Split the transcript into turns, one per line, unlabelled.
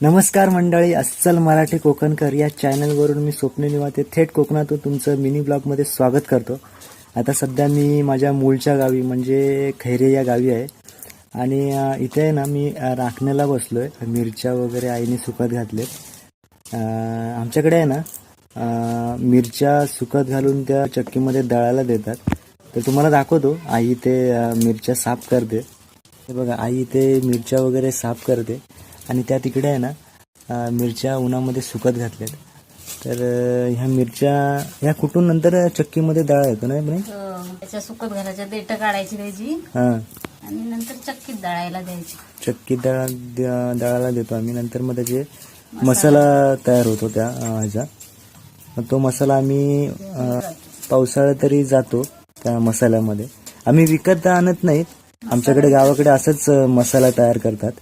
नमस्कार मंडळी अस्सल मराठी कोकणकर या चॅनलवरून मी स्वप्न निवाते थेट कोकणातून तुमचं मिनी ब्लॉगमध्ये स्वागत करतो. आता सध्या मी माझ्या मूळच्या गावी म्हणजे खैरे या गावी आहे. आणि इथे आहे ना मी राखण्याला बसलो आहे मिरच्या वगैरे आईने सुकत घातलेत. आमच्याकडे आहे ना मिरच्या सुकत घालून त्या चक्कीमध्ये दळायला देतात. तर तुम्हाला दाखवतो आई ते मिरच्या साफ करते. बघा आई ते मिरच्या वगैरे साफ करते. आणि त्या तिकडे आहे ना मिरच्या उन्हामध्ये सुकत घातल्यात. तर ह्या मिरच्या ह्या कुठून नंतर चक्कीमध्ये दळा येतो म्हणे
हो, त्याच्या सुकत घालायच्या देठ काढायची त्याची.
हां.
आणि नंतर चक्कीत दळायला द्यायची.
चक्कीत दळा दळायला देतो आम्ही. नंतर मग त्याचे मसाला. तयार होतो त्या ह्याचा. तो मसाला आम्ही अं, पावसाळ्यात तरी जातो त्या मसाल्यामध्ये. आम्ही विकत आणत नाहीत. आमच्याकडे गावाकडे असंच मसाला तयार करतात.